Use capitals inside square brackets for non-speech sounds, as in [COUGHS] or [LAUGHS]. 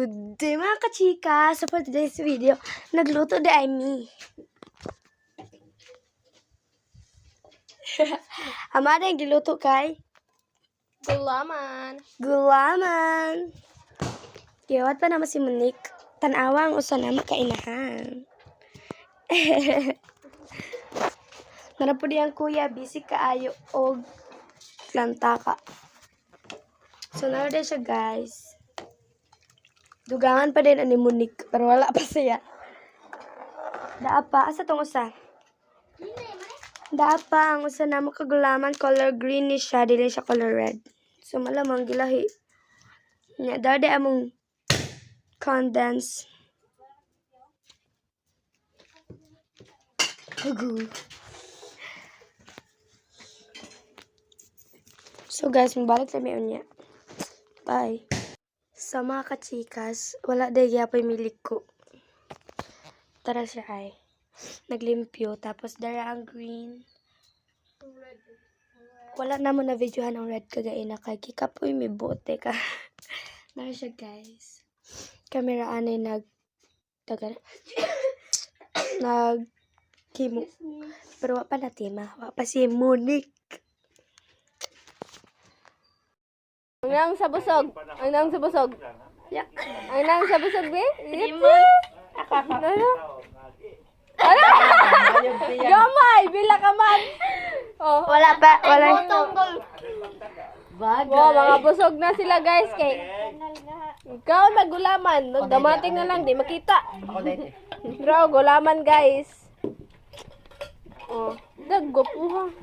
Good day mga kachika! So for today's video, nagluto di ay me. [LAUGHS] Amada yung giluto kay Gulaman. Gulaman. Kiyawat pa naman si Monique. Tanawa ang usa na makainahan. [LAUGHS] Narapo ang kuya, busy kaayo og lantaka. So, naroon siya guys. Dugangan pa din ani Monique, pero wala pa siya. Daa pa, asa tong usa? Daa pa, ang usa na mo kagulaman, color green ni siya, dili siya color red. So, malamang gilahi. Nya, daa di among condense. Hugu. So guys, magbalik kami unya. Bye. Sa mga kachikas, wala day gyapon milik ko. Tara siya ay. Naglimpyo, tapos dara ang green. Wala na mo na videohan ang red kagay na kay kikapoy may bote ka. [LAUGHS] Nara siya guys. Kamera anay nag taga [COUGHS] nag kimo. Pero wa pa na tema. Wa si Monique. Ang nang sa busog. Ang nang sa busog. Ang nang sa busog, be? Limon. Ano? Ano? [LAUGHS] Gamay! Bila ka man! Oh. Wala pa. Wala. Wow, mga busog na sila guys kay Ikaw nagulaman, nagdamating na lang, di makita. [LAUGHS] Bro, gulaman guys. Oh, daggo po ha.